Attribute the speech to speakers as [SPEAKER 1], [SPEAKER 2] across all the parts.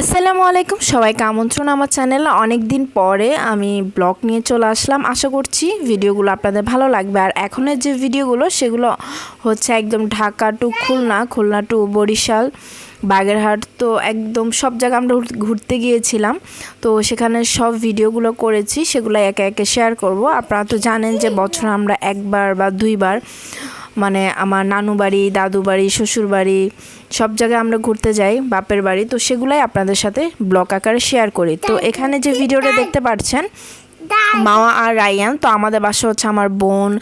[SPEAKER 1] আসসালামু আলাইকুম। সবাইকে আমন্ত্রণ আমার চ্যানেলে। অনেক দিন পরে আমি ব্লগ নিয়ে চলে আসলাম। আশা করছি ভিডিওগুলো আপনাদের ভালো লাগবে। আর এখনের যে ভিডিওগুলো, সেগুলো হচ্ছে একদম ঢাকা টু খুলনা খুলনা টু বরিশাল, বাগেরহাট, তো একদম সব জায়গা আমরা ঘুরতে গিয়েছিলাম। তো সেখানে সব ভিডিওগুলো করেছি, সেগুলো একে একে শেয়ার করব। আপনারা তো জানেন যে বছর আমরা একবার বা দুইবার মানে আমার নানু বাড়ি দাদু বাড়ি শ্বশুর বাড়ি সব জায়গায় আমরা ঘুরতে যাই বাপের বাড়ি। তো সেগুলাই আপনাদের সাথে ব্লগ আকারে শেয়ার করি। তো এখানে যে ভিডিওটা দেখতে পাচ্ছেন মামা আর রায়ান তো আমাদের বাসা হচ্ছে আমার বোন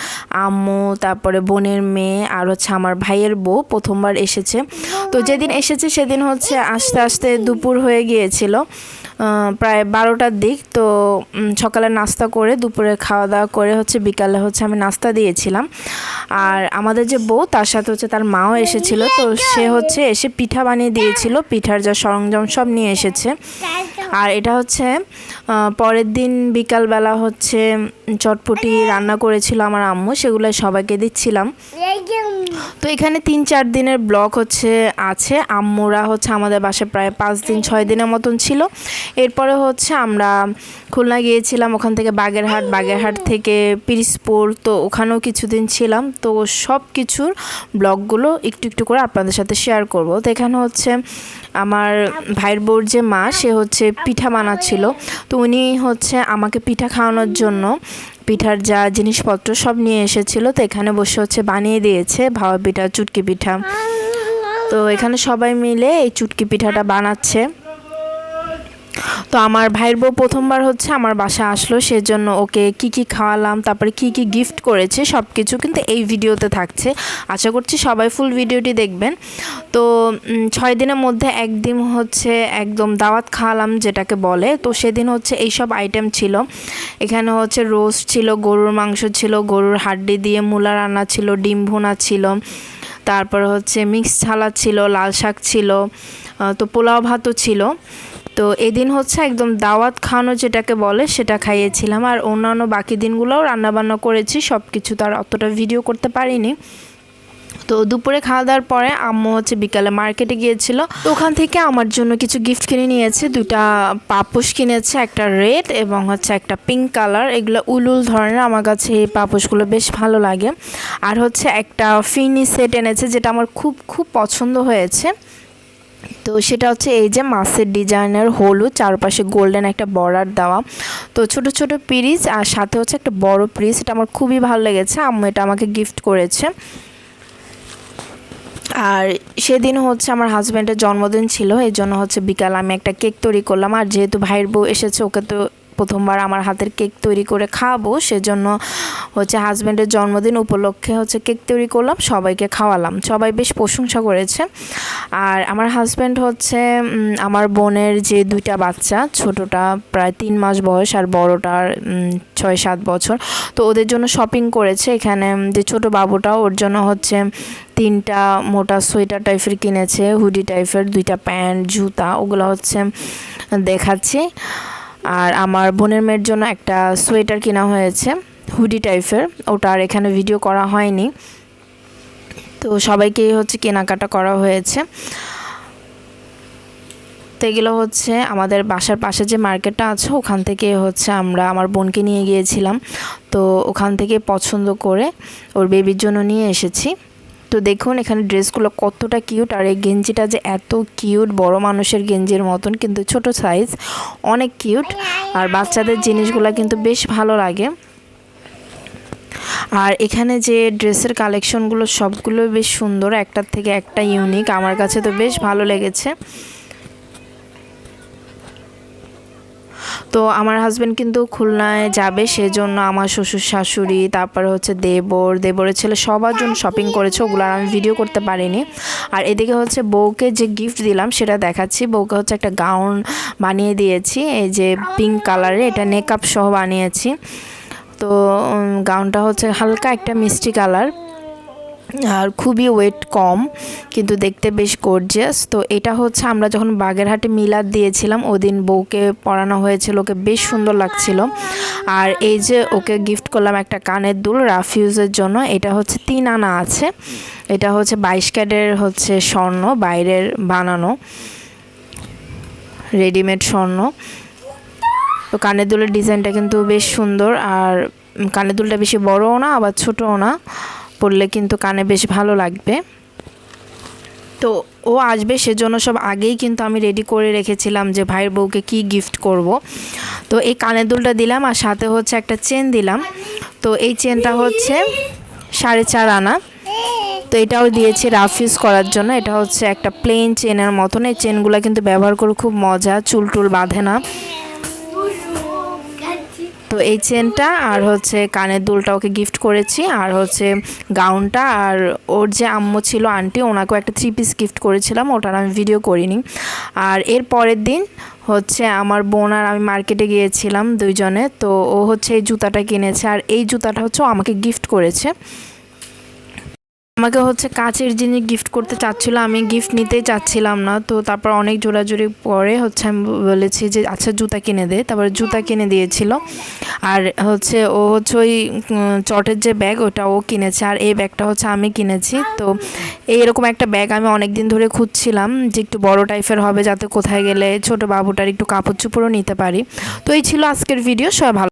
[SPEAKER 1] আম্মু তারপরে বোনের মেয়ে আর হচ্ছে আমার ভাইয়ের বউ প্রথমবার এসেছে। তো যেদিন এসেছে সেদিন হচ্ছে আস্তে আস্তে দুপুর হয়ে গিয়েছিল। প্রায় বারোটার দিক, তো সকালে নাস্তা করে দুপুরে খাওয়া দাওয়া করে হচ্ছে বিকালে হচ্ছে আমি নাস্তা দিয়েছিলাম। আর আমাদের যে বউ, তার সাথে হচ্ছে তার মাও এসেছিল, তো সে হচ্ছে এসে পিঠা বানিয়ে দিয়েছিল, পিঠার যা সরঞ্জাম সব নিয়ে এসেছে। আর এটা হচ্ছে পরের দিন বিকালবেলা হচ্ছে চটপটি রান্না করেছিল আমার আম্মু, সেগুলো সবাইকে দিচ্ছিলাম। তো এখানে তিন চার দিনের ব্লক হচ্ছে, আছে। আম্মুরা হচ্ছে আমাদের বাসায় প্রায় পাঁচ দিন, ছয় দিনের মতন ছিল। এরপরে হচ্ছে আমরা খুলনা গিয়েছিলাম, ওখান থেকে বাগেরহাট বাগেরহাট থেকে পিরিসপুর তো ওখানেও কিছুদিন ছিলাম। তো সব কিছুর ব্লগগুলো একটু একটু করে আপনাদের সাথে শেয়ার করব। তো এখানে হচ্ছে আমার ভাইয়ের বউর যে মা, সে হচ্ছে পিঠা বানাচ্ছিল। তো উনি হচ্ছে আমাকে পিঠা খাওয়ানোর জন্য পিঠার যা জিনিসপত্র সব নিয়ে এসেছিল তো এখানে বসে হচ্ছে বানিয়ে দিয়েছে ভাওয়া পিঠা, চুটকি পিঠা। তো এখানে সবাই মিলে এই চুটকি পিঠাটা বানাচ্ছে। তো আমার ভাইয়ের বউ প্রথমবার হচ্ছে আমার বাসা আসলো, সেজন্য ওকে কি কি খাওয়ালাম, তারপরে কি কি গিফট করেছে সব কিছু কিন্তু এই ভিডিওতে থাকছে। আশা করছি সবাই ফুল ভিডিওটি দেখবেন। তো ছয় দিনের মধ্যে একদিন হচ্ছে একদম দাওয়াত খাওয়ালাম যেটাকে বলে। তো সেদিন হচ্ছে এই সব আইটেম ছিল। এখানে হচ্ছে রোস্ট ছিল, গরুর মাংস ছিল, গরুর হাড্ডি দিয়ে মূলা রান্না ছিল, ডিম ভুনা ছিল। তারপর হচ্ছে মিক্স ছালা ছিল, লাল শাক ছিল। তো পোলাও ভাতও ছিল। তো এদিন হচ্ছে একদম দাওয়াত খাওয়ানো যেটাকে বলে, সেটা খাইয়েছিলাম। আর অন্যান্য বাকি দিনগুলোও রান্নাবান্না করেছি সব কিছু তার অতটা ভিডিও করতে পারিনি। তো দুপুরে খাওয়া দাওয়ার পরে আম্মু হচ্ছে বিকালে মার্কেটে গিয়েছিল। তো ওখান থেকে আমার জন্য কিছু গিফট কিনে নিয়েছে। দুটা পাপোশ কিনেছে, একটা রেড এবং হচ্ছে একটা পিঙ্ক কালার এগুলো উলুল ধরনের, আমার কাছে এই পাপোশগুলো বেশ ভালো লাগে। আর হচ্ছে একটা ফিনি সেট এনেছে, যেটা আমার খুব খুব পছন্দ হয়েছে। তো সেটা হচ্ছে এই যে মাছের ডিজাইনের হলুদ, চারপাশে গোল্ডেন একটা বর্ডার দেওয়া। তো ছোট ছোট পিরিজ আর সাথে হচ্ছে একটা বড় পিরিজ এটা আমার খুবই ভালো লেগেছে। আম্মু এটা আমাকে গিফট করেছে। আর সেদিন হচ্ছে আমার হাজব্যান্ডের জন্মদিন ছিল এই জন্য হচ্ছে বিকাল আমি একটা কেক তৈরি করলাম। আর যেহেতু ভাইয়ের বউ এসেছে, ওকে তো প্রথমবার আমার হাতের কেক তৈরি করে খাওয়াবো সেজন্য হচ্ছে হাজব্যান্ডের জন্মদিন উপলক্ষে হচ্ছে কেক তৈরি করলাম, সবাইকে খাওয়ালাম। সবাই বেশ প্রশংসা করেছে। আর আমার হাজব্যান্ড হচ্ছে আমার বোনের যে দুইটা বাচ্চা, ছোটটা প্রায় তিন মাস বয়স আর বড়টার ছয় সাত বছর, তো ওদের জন্য শপিং করেছে। এখানে যে ছোট বাবুটা, ওর জন্য হচ্ছে তিনটা মোটা সোয়েটার টাইপের কিনেছে, হুডি টাইপের, দুইটা প্যান্ট, জুতা, ওগুলো হচ্ছে দেখাচ্ছি। আর আমার বোনের মেয়ের জন্য একটা সোয়েটার কেনা হয়েছে, হুডি টাইপের। ওটা আর এখানে ভিডিও করা হয়নি। তো সবাইকেই হচ্ছে কেনাকাটা করা হয়েছে। তো এগুলো হচ্ছে আমাদের বাসার পাশে যে মার্কেটটা আছে, ওখান থেকে হচ্ছে আমরা আমার বোনকে নিয়ে গিয়েছিলাম। তো ওখান থেকে পছন্দ করে ওর বেবির জন্য নিয়ে এসেছি। তো দেখুন, এখানে ড্রেসগুলো কতটা কিউট। আর এই গেঞ্জিটা যে এত কিউট, বড় মানুষের গেঞ্জির মতন, কিন্তু ছোট সাইজ, অনেক কিউট। আর বাচ্চাদের জিনিসগুলো কিন্তু বেশ ভালো লাগে। আর এখানে যে ড্রেসের কালেকশনগুলো সবগুলো বেশ সুন্দর, একটার থেকে একটা ইউনিক। আমার কাছে তো বেশ ভালো লেগেছে। তো আমার হাজব্যান্ড কিন্তু খুলনায় যাবে সেজন্য আমার শ্বশুর শাশুড়ি, তারপরে হচ্ছে দেবর, দেবরের ছেলে সবার জন্য শপিং করেছে, ওগুলো আর আমি ভিডিও করতে পারিনি। আর এদিকে হচ্ছে বউকে যে গিফট দিলাম সেটা দেখাচ্ছি, বউকে হচ্ছে একটা গাউন বানিয়ে দিয়েছি, এই যে পিঙ্ক কালারে এটা নেকআপ সহ বানিয়েছি। তো গাউনটা হচ্ছে হালকা একটা মিষ্টি কালার আর খুবই ওয়েট কম, কিন্তু দেখতে বেশ গর্জিয়াস তো এটা হচ্ছে আমরা যখন বাগেরহাটে মিলাদ দিয়েছিলাম, ওদিন বউকে পরানো হয়েছিল, ওকে বেশ সুন্দর লাগছিল। আর এই যে ওকে গিফট করলাম একটা কানের দুল রাফিউজের জন্য, এটা হচ্ছে তিন আনা আছে। এটা হচ্ছে বাইশ ক্যাডের হচ্ছে স্বর্ণ, বাইরের বানানো রেডিমেড স্বর্ণ। তো কানের দুলের ডিজাইনটা কিন্তু বেশ সুন্দর, আর কানের দুলটা বেশি বড়ও না, আবার ছোটও না। পরলে কিন্তু কানে বেশ ভালো লাগবে। তো ও আসবে সেজন্য সব আগেই কিন্তু আমি রেডি করে রেখেছিলাম যে ভাইয়ের বউকে কি গিফট করব। তো এই কানের দুলটা দিলাম আর সাথে হচ্ছে একটা চেন দিলাম। তো এই চেনটা হচ্ছে সাড়ে চার আনা। তো এটাও দিয়েছি রাফ ইউজ করার জন্য। এটা হচ্ছে একটা প্লেন চেনের মতন। এই চেনগুলো কিন্তু ব্যবহার করে খুব মজা। চুল টুল বাঁধে না। তো এই চেনটা আর হচ্ছে কানের দুলটা ওকে গিফট করেছি, আর হচ্ছে গাউনটা আর ওর যে আম্মু ছিল আন্টি ওনাকেও একটা থ্রি পিস গিফট করেছিলাম, ওটার আমি ভিডিও করিনি। আর এর পরের দিন হচ্ছে আমার বোন আর আমি মার্কেটে গিয়েছিলাম দুইজনে, তো ও হচ্ছে এই জুতাটা কিনেছে, আর এই জুতাটা হচ্ছে ও আমাকে গিফট করেছে। আমাকে হচ্ছে কাচের জিনিস গিফট করতে চাচ্ছিল, আমি গিফট নিতেই চাচ্ছিলাম না। তো তারপর অনেক জোরাজুরি পরে হচ্ছে আমি বলেছি যে আচ্ছা জুতা কিনে দে। তারপর জুতা কিনে দিয়েছিল। আর হচ্ছে ও হচ্ছে ওই চটের যে ব্যাগ ওটা ও কিনেছে। আর এই ব্যাগটা হচ্ছে আমি কিনেছি। তো এইরকম একটা ব্যাগ আমি অনেক দিন ধরে খুঁজছিলাম যে, একটু বড় টাইপের হবে যাতে কোথায় গেলে ছোট বাবুটার একটু কাপড় চোপড়ও নিতে পারি। তো এই ছিল আজকের ভিডিও সবাই ভালো